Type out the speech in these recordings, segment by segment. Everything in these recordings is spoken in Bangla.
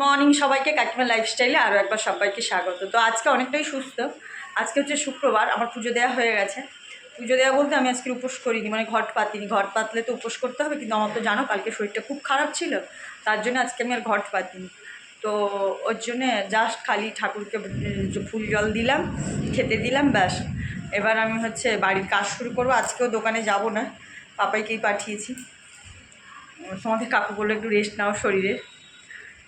মর্নিং সবাইকে, কাকিমা লাইফস্টাইলে আরও একবার সবাইকে স্বাগত। তো আজকে অনেকটাই সুস্থ। আজকে হচ্ছে শুক্রবার, আমার পুজো দেওয়া হয়ে গেছে। পুজো দেওয়া বলতে আমি আজকে উপোস করিনি মানে ঘট পাতিনি। ঘট পাতলে তো উপোস করতে হবে, কিন্তু আমার তো জানো, কালকে শরীরটা খুব খারাপ ছিল, তার জন্য আজকে আমি আর ঘট পাতিনি। তো ওর জন্যে জাস্ট খালি ঠাকুরকে ফুল জল দিলাম, খেতে দিলাম, ব্যাস। এবার আমি হচ্ছে বাড়ির কাজ শুরু করব। আজকেও দোকানে যাব না, পাপাইকেই পাঠিয়েছি। তোমাদের কাকু বলল একটু রেস্ট নাও শরীরে।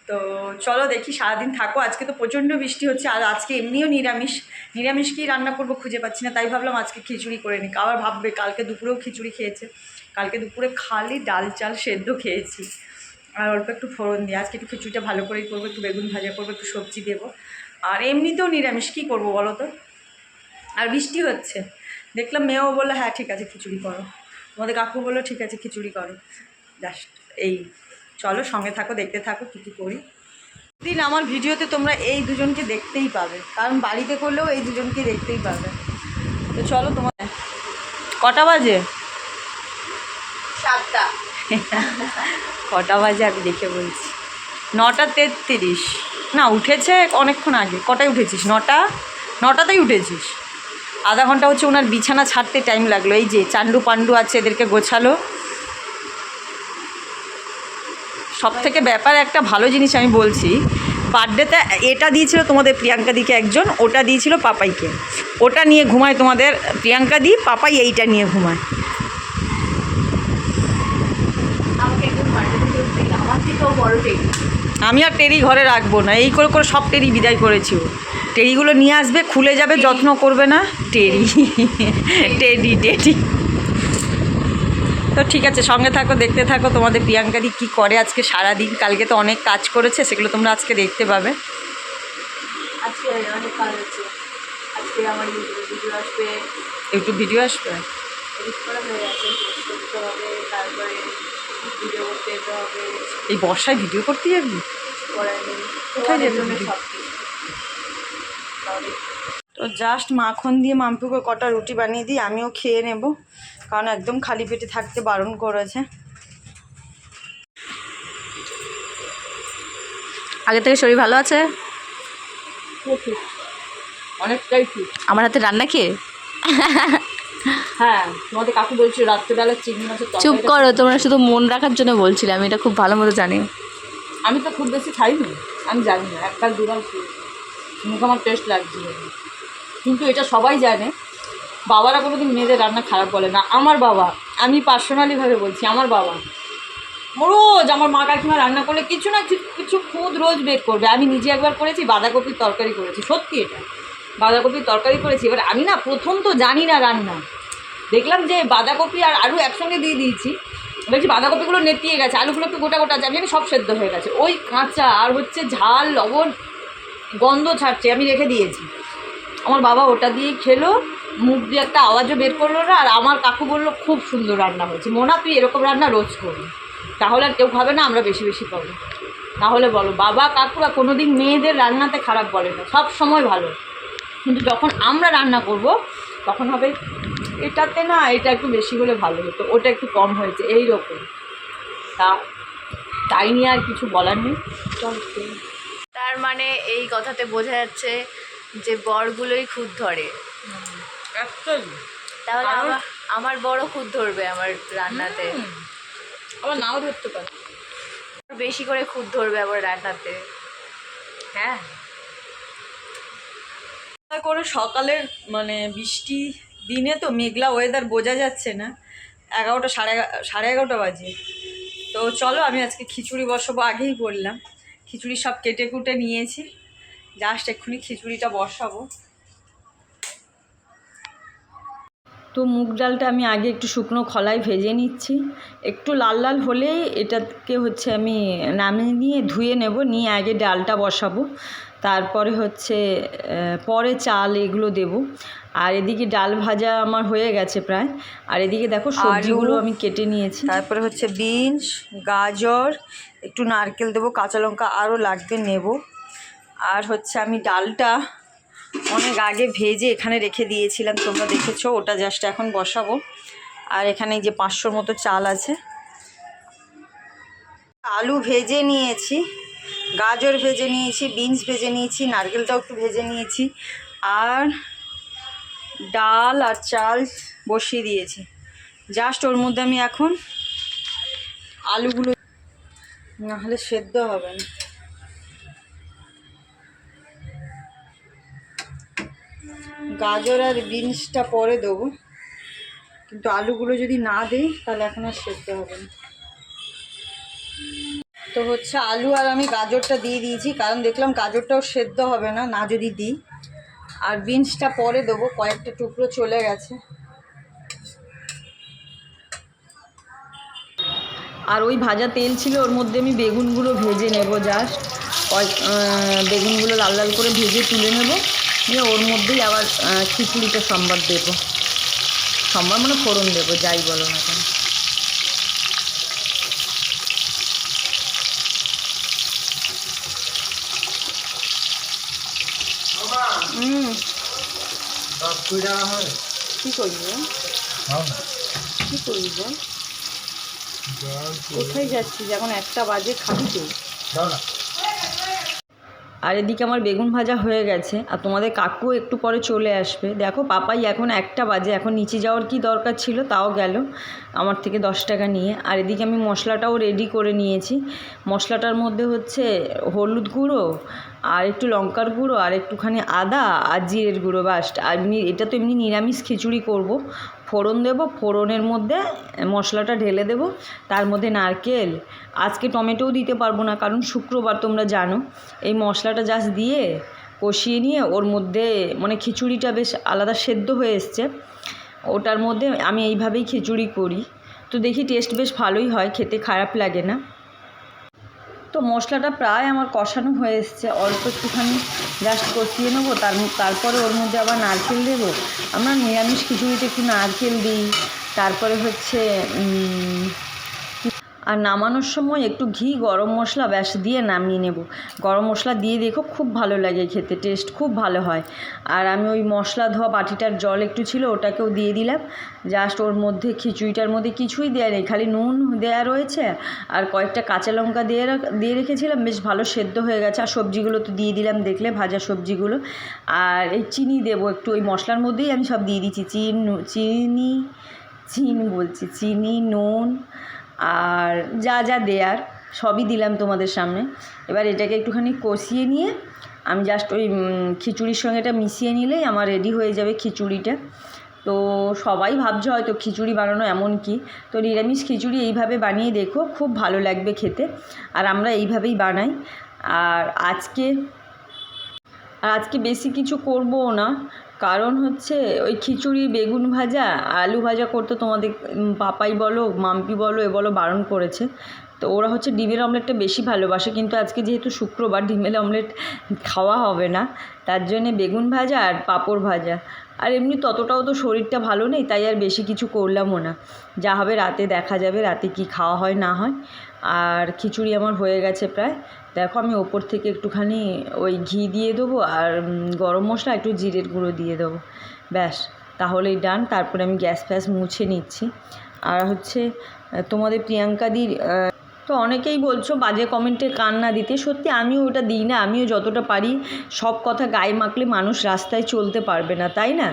তো চলো দেখি, সারাদিন থাকো। আজকে তো প্রচণ্ড বৃষ্টি হচ্ছে, আর আজকে এমনিও নিরামিষ। নিরামিষ কি রান্না করব, খুঁজে পাচ্ছি না। তাই ভাবলাম আজকে খিচুড়ি করে নিই আবার ভাববে, কালকে দুপুরেও খিচুড়ি খেয়েছে। কালকে দুপুরে খালি ডাল চাল সেদ্ধ খেয়েছি। আর অল্প একটু ফোড়ন দিয়ে। আজকে একটু খিচুড়িটা ভালো করেই করব, একটু বেগুন ভাজা করব, একটু সবজি দেবো। আর এমনিতেও নিরামিষ, কী করব বলো তো? আর বৃষ্টি হচ্ছে। দেখলাম মেয়েও বলল হ্যাঁ ঠিক আছে, খিচুড়ি করো। তোমাদের কাকু বলল, ঠিক আছে, খিচুড়ি করো। জাস্ট এই। চলো সঙ্গে থাকো দেখতে থাকো কী কী করি। দিন আমার ভিডিওতে তোমরা এই দুজনকে দেখতেই পাবে কারণ বাড়িতে করলেও এই দুজনকে দেখতেই পাবে। তো চলো তোমার কটা বাজে? সাতটা। কটা বাজে আমি দেখে বলছি। নটা তেত্রিশ। না উঠেছে অনেকক্ষণ আগে। কটায় উঠেছিস? নটা? নটাতেই উঠেছিস। আধা ঘণ্টা হচ্ছে ওনার বিছানা ছাড়তে টাইম লাগল। এই যে চান্ডু পান্ডু আছে এদেরকে গোছালো। সব থেকে ব্যাপার একটা ভালো জিনিস আমি বলছি বার্থডেতে এটা দিয়েছিল তোমাদের প্রিয়াঙ্কা দিকে একজন ওটা দিয়েছিল পাপাইকে। ওটা নিয়ে ঘুমায় তোমাদের প্রিয়াঙ্কা দি পাপাই এইটা নিয়ে ঘুমায়। আমি আর টেরি ঘরে রাখব না এই করে করে সব টেরি বিদায় করেছি টেরিগুলো নিয়ে আসবে খুলে যাবে যত্ন করবে না টেরি। টেডি টেডি তো ঠিক আছে সঙ্গে থাকো দেখতে থাকো তোমাদের প্রিয়াঙ্কাদি কী করে আজকে সারা দিন কালকে তো অনেক কাজ করেছে সেগুলো তোমরা আজকে দেখতে পাবে। আজকে অনেক কাজ আছে। আজকে আমার ইউটিউবে ভিডিও আসবে। ভিডিও এই বর্ষায় ভিডিও করতে যাবি? কোথায় যাবে তো জাস্ট মাখন দিয়ে মাম্পুকে কটা রুটি বানিয়ে দিই আমিও খেয়ে নেব। কারণ একদম খালি পেটে থাকতে বারণ করেছে। আগে থেকে শরীর ভালো আছে? অনেকটাই ঠিক। আমার হাতে রান্না খেয়ে হ্যাঁ তোমাদের কাকু বলছিল রাত্রেবেলা চিংড়ি মাছের চুপ করো তোমরা শুধু মন রাখার জন্য বলছিলে আমি এটা খুব ভালো মতো জানি। আমি তো খুব বেশি খাইনি আমি জানি না একবার দুবার খেয়েছি। মুখে আমার টেস্ট লাগছিল কিন্তু এটা সবাই জানে। বাবারা কোনো দিন মেয়েদের রান্না খারাপ বলে না। আমার বাবা, আমি পার্সোনালিভাবে বলছি, আমার বাবা। রোজ আমার মা কাকিমা রান্না করলে কিছু না কিছু খুদ রোজ বের করবে। আমি নিজে একবার করেছি, বাঁধাকপির তরকারি করেছি। সত্যি এটা। বাঁধাকপির তরকারি করেছি। এবার আমি না প্রথম তো জানি না রান্না। দেখলাম যে বাঁধাকপি আর আলু একসঙ্গে দিয়ে দিয়েছি। দেখছি বাঁধাকপিগুলো নেতিয়ে গেছে। আলুগুলো একটু গোটা গোটা আছে। আমি সব সেদ্ধ হয়ে গেছে। ওই কাঁচা আর হচ্ছে ঝাল, লবণ, গন্ধ ছাড়ছে। আমি রেখে দিয়েছি। আমার বাবা ওটা দিয়ে খেলো, মুখ দিয়ে একটা আওয়াজও বের করল না, আর আমার কাকু বলল, খুব সুন্দর রান্না হয়েছে। মোনা, তুই এরকম রান্না রোজ করবি। তাহলে আর কেউ খাবে না, আমরা বেশি বেশি পাবো। তাহলে বলো, বাবা কাকুরা কোনো দিন মেয়েদের রান্নাতে খারাপ বলে না, সব সময় ভালো। কিন্তু যখন আমরা রান্না করব, তখন হবে, এটাতে না, এটা একটু বেশি হলে ভালো হতো, ওটা একটু কম হয়েছে। এই রকম তা, তাই নিয়ে আর কিছু বলার নেই। তার মানে এই কথাতে বোঝা যাচ্ছে যে বরগুলোই খুদ ধরে। তাহলে আমার আমার বড় খুদ ধরবে আমার রান্নাতে। আবার নাও ধরতে পারে। বেশি করে খুদ ধরবে আবার রান্নাতে। হ্যাঁ। করে সকালের মানে বৃষ্টি দিনে তো মেঘলা ওয়েদার বোঝা যাচ্ছে না। এগারোটা সাড়ে সাড়ে এগারোটা বাজে। তো চলো আমি আজকে খিচুড়ি বসাবো আগেই বললাম। খিচুড়ি সব কেটে কুটে নিয়েছি। জাস্ট এক্ষুনি খিচুড়িটা বসাবো। তো মুগ ডালটা আমি আগে একটু শুকনো খলায় ভেজে নিচ্ছি। একটু লাল লাল হলেই এটাকে হচ্ছে আমি নামিয়ে নিয়ে ধুয়ে নেব নিয়ে আগে ডালটা বসাবো। তারপরে হচ্ছে পরে চাল এগুলো দেব। আর এদিকে ডাল ভাজা আমার হয়ে গেছে প্রায়। আর এদিকে দেখো সবজিগুলো আমি কেটে নিয়েছি। তারপরে হচ্ছে বিনস গাজর একটু নারকেল দেবো কাঁচা লঙ্কা আরও লাগবে নেব। আর হচ্ছে আমি ডালটা অনেক আগে ভেজে এখানে রেখে দিয়েছিলাম, তোমরা দেখেছ, ওটা জাস্ট এখন বসাবো। আর এখানে যে পাঁচশোর মতো চাল আছে। আলু ভেজে নিয়েছি, গাজর ভেজে নিয়েছি, বিনস ভেজে নিয়েছি, নারকেলটাও একটু ভেজে নিয়েছি, আর ডাল আর চাল বসিয়ে দিয়েছি। জাস্ট ওর মধ্যে আমি এখন আলুগুলো নাহলে সেদ্ধ হবে না। গাজর আর বিনসটা পরে দেবো। কিন্তু আলুগুলো যদি না দিই, তাহলে এখন আর সেদ্ধ হবে না। তো হচ্ছে আলু আর আমি গাজরটা দিয়ে দিয়েছি, কারণ দেখলাম গাজরটাও সেদ্ধ হবে না না যদি দিই। আর বিনসটা পরে দেবো, কয়েকটা টুকরো চলে গেছে। আর ওই ভাজা তেল ছিল, ওর মধ্যে আমি বেগুনগুলো ভেজে নেব জাস্ট বেগুনগুলো লাল লাল করে ভেজে তুলে নেব। নিয়ে ওর মধ্যেই আবার আহ, খিচুড়িটা সম্বাদ দেবো। সম্বাদ মানে ফোড়ন দেবো যাই বলো না কেন। কী করব? কী করব? কোথায় যাচ্ছিস? এখন একটা বাজে খাবি তো। আর এদিকে আমার বেগুন ভাজা হয়ে গেছে। আর তোমাদের কাকু একটু পরে চলে আসবে। দেখো, পাপাই এখন একটা বাজে। এখন নিচে যাওয়ার কি দরকার ছিল তাও গেল আমার থেকে দশ টাকা নিয়ে। আর এদিকে আমি মশলাটাও রেডি করে নিয়েছি। মশলাটার মধ্যে হচ্ছে হলুদ গুঁড়ো আর একটু লঙ্কার গুঁড়ো আর একটুখানি আদা আর জিরের গুঁড়ো বাস আর এটা তো এমনি নিরামিষ খিচুড়ি করব। ফোড়ন দেব, ফোড়নের মধ্যে মশলাটা ঢেলে দেব। তার মধ্যে নারকেল, আজকে টমেটোও দিতে পারব না, কারণ শুক্রবার তোমরা জানো। এই মশলাটা জাস্ট দিয়ে কষিয়ে নিয়ে ওর মধ্যে মানে খিচুড়িটা বেশ আলাদা সেদ্ধ হয়ে এসছে। ওটার মধ্যে আমি এইভাবেই খিচুড়ি করি। তো দেখি টেস্ট বেশ ভালোই হয়, খেতে খারাপ লাগে না। তো মশলাটা প্রায় আমার কষানো হয়ে এসছে। অল্প একটুখানি জাস্ট কষিয়ে নেব, তার তারপরে ওর মধ্যে আবার নারকেল দেবো। আমরা নিরামিষ খিচুড়িতে একটু নারকেল দিই, তারপরে হচ্ছে আর নামানোর সময় একটু ঘি, গরম মশলা ব্যাস দিয়ে নামিয়ে নেব। গরম মশলা দিয়ে দেখো খুব ভালো লাগে খেতে টেস্ট খুব ভালো হয়। আর আমি ওই মশলা ধোয়া বাটিটার জল একটু ছিল, ওটাকেও দিয়ে দিলাম। জাস্ট ওর মধ্যে খিচুড়িটার মধ্যে কিছুই দেওয়া নেই, খালি নুন দেওয়া রয়েছে আর কয়েকটা কাঁচা লঙ্কা দিয়ে দিয়ে রেখেছিলাম, বেশ ভালো সেদ্ধ হয়ে গেছে। আর সবজিগুলো তো দিয়ে দিলাম, দেখলে ভাজা সবজিগুলো। আর এই চিনি দেবো একটু, ওই মশলার মধ্যেই আমি সব দিয়ে দিচ্ছি। চিন, চিনি, চিন বলছি, চিনি, নুন আর যা যা দেয়ার, সবই দিলাম তোমাদের সামনে। এবার এটাকে একটুখানি কষিয়ে নিয়ে আমি জাস্ট ওই খিচুড়ির সঙ্গে এটা মিশিয়ে নিলেই আমার রেডি হয়ে যাবে খিচুড়িটা। তো সবাই ভাবছে হয়তো খিচুড়ি বানানো এমন কি। তো নিরামিষ খিচুড়ি এইভাবে বানিয়ে দেখো, খুব ভালো লাগবে খেতে। আর আমরা এইভাবেই বানাই। আর আজকে আর আজকে বেশি কিছু করবও না। কারণ হচ্ছে ওই খিচুড়ি, বেগুন ভাজা, আলু ভাজা করতে তোমাদের পাপাই বলো, মাম্পি বলো, এ বলো, বারণ করেছে। তো ওরা হচ্ছে ডিমের অমলেটটা বেশি ভালোবাসে, কিন্তু আজকে যেহেতু শুক্রবার ডিমের অমলেট খাওয়া হবে না, তার জন্যে বেগুন ভাজা আর পাঁপড় ভাজা। আর এমনি ততটাও তো শরীরটা ভালো নেই, তাই আর বেশি কিছু করলামও না। যা হবে রাতে দেখা যাবে, রাতে কি খাওয়া হয়, না হয়। আর খিচুড়ি আমার হয়ে গেছে প্রায়। দেখো আমি ওপর থেকে একটুখানি ওই ঘি দিয়ে দেবো আর গরম মশলা একটু জিরের গুঁড়ো দিয়ে দেবো। ব্যাস, তাহলেই ডান। তারপরে আমি গ্যাস ফ্যাস মুছে নিচ্ছি। আর হচ্ছে তোমাদের প্রিয়াঙ্কাদির তো অনেকেই বলছো বাজে কমেন্টে কান না দিতে। সত্যি আমিও ওটা দিই না। আমিও যতটা পারি সব কথা গায়ে মাখলে মানুষ রাস্তায় চলতে পারবে না, তাই না?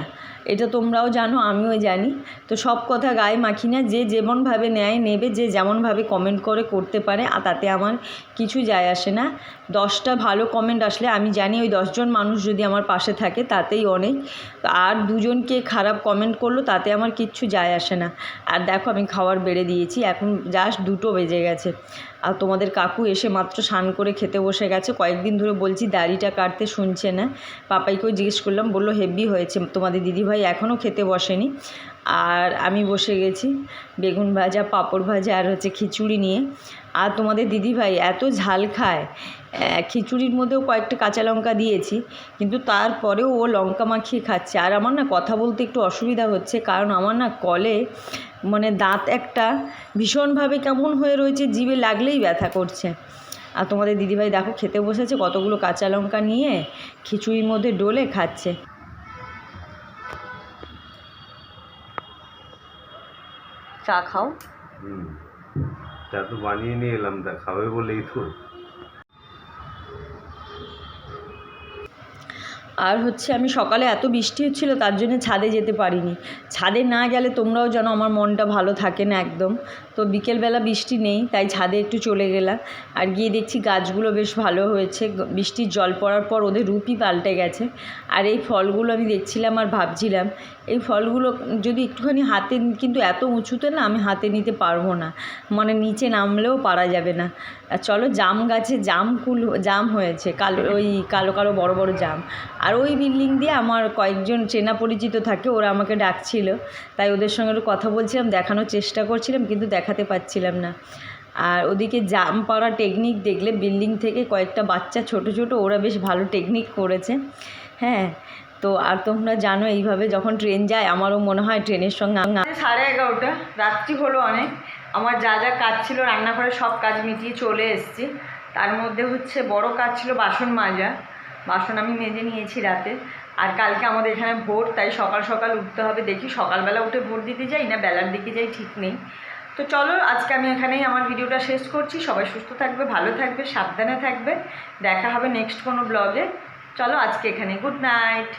এটা তোমরাও জানো, আমিও জানি। তো সব কথা গায়ে মাখি না, যে যেমনভাবে নেয় নেবে, যে যেমনভাবে কমেন্ট করে করতে পারে, আর তাতে আমার কিছু যায় আসে না। দশটা ভালো কমেন্ট আসলে আমি জানি, ওই দশজন মানুষ যদি আমার পাশে থাকে, তাতেই অনেক। আর দুজনকে খারাপ কমেন্ট করল, তাতে আমার কিচ্ছু যায় আসে না। আর দেখো, আমি খাবার বেড়ে দিয়েছি, এখন জাস্ট দুটো বেজে গেছে। আর তোমাদের কাকু এসে মাত্র স্নান করে খেতে বসে গেছে। কয়েকদিন ধরে বলছি দাড়িটা কাটতে শুনছে না। পাপাইকেও জিজ্ঞেস করলাম, বলল হেভি হয়েছে। তোমাদের দিদিভাই এখনও খেতে বসেনি। আর আমি বসে গেছি, বেগুন ভাজা, পাঁপড় ভাজা আর হচ্ছে খিচুড়ি নিয়ে। আর তোমাদের দিদিভাই এত ঝাল খায়। খিচুড়ির মধ্যেও কয়েকটা কাঁচা লঙ্কা দিয়েছি, কিন্তু তারপরেও ও লঙ্কা মাখিয়ে খাচ্ছে। আর আমার না কথা বলতে একটু অসুবিধা হচ্ছে, কারণ আমার না কলে মানে দাঁত একটা ভীষণভাবে কেমন হয়ে রয়েছে, জিভে লাগলেই ব্যথা করছে। আর তোমাদের দিদিভাই দেখো খেতে বসেছে, কতগুলো কাঁচা লঙ্কা নিয়ে খিচুড়ির মধ্যে ডলে খাচ্ছে। চা খাও। চা তো বানিয়ে নিয়ে এলাম, তা খাবে বলেই তো। আর হচ্ছে আমি সকালে এত বৃষ্টি হচ্ছিল, তার জন্য ছাদে যেতে পারিনি। ছাদে না গেলে তোমরাও যেন আমার মনটা ভালো থাকে না একদম। তো বিকেলবেলা বৃষ্টি নেই, তাই ছাদে একটু চলে গেলাম। আর গিয়ে দেখছি গাছগুলো বেশ ভালো হয়েছে। বৃষ্টির জল পড়ার পর ওদের রূপই পাল্টে গেছে। আর এই ফলগুলো আমি দেখছিলাম আর ভাবছিলাম, এই ফলগুলো যদি একটুখানি হাতে কিন্তু এত উঁচুতে না আমি হাতে নিতে পারব না। মানে নিচে নামলেও পারা যাবে না। আর চলো জাম গাছে জাম কুল, জাম হয়েছে। কালো, ওই কালো কালো বড় বড় জাম। আর ওই বিল্ডিং দিয়ে আমার কয়েকজন চেনা পরিচিত থাকে, ওরা আমাকে ডাকছিল। তাই ওদের সঙ্গে একটু কথা বলছিলাম, দেখানোর চেষ্টা করছিলাম, কিন্তু দেখাতে পারছিলাম না। আর ওদিকে জাম পাড়া টেকনিক দেখলে বিল্ডিং থেকে কয়েকটা বাচ্চা ছোট ছোট, ওরা বেশ ভালো টেকনিক করেছে। হ্যাঁ তো আর তোমরা জানো এইভাবে যখন ট্রেন যায়, আমারও মনে হয় ট্রেনের সঙ্গে সাড়ে এগারোটা, রাত্রি হলো অনেক। আমার যা যা কাজ ছিল রান্নাঘরে সব কাজ মিটিয়ে চলে এসেছি। তার মধ্যে হচ্ছে বড় কাজ ছিল বাসন মাজা। বাসন আমি মেজে নিয়েছি রাতে। আর কালকে আমাদের এখানে ভোট তাই সকাল সকাল উঠতে হবে। দেখি সকালবেলা উঠে ভোট দিতে যাই না বেলার দিকে যাই ঠিক নেই। তো চলো, আজকে আমি এখানেই আমার ভিডিওটা শেষ করছি। সবাই সুস্থ থাকবে, ভালো থাকবে, সাবধানে থাকবে। দেখা হবে নেক্সট কোনো ব্লগে চলো, আজকে এখানে গুড নাইট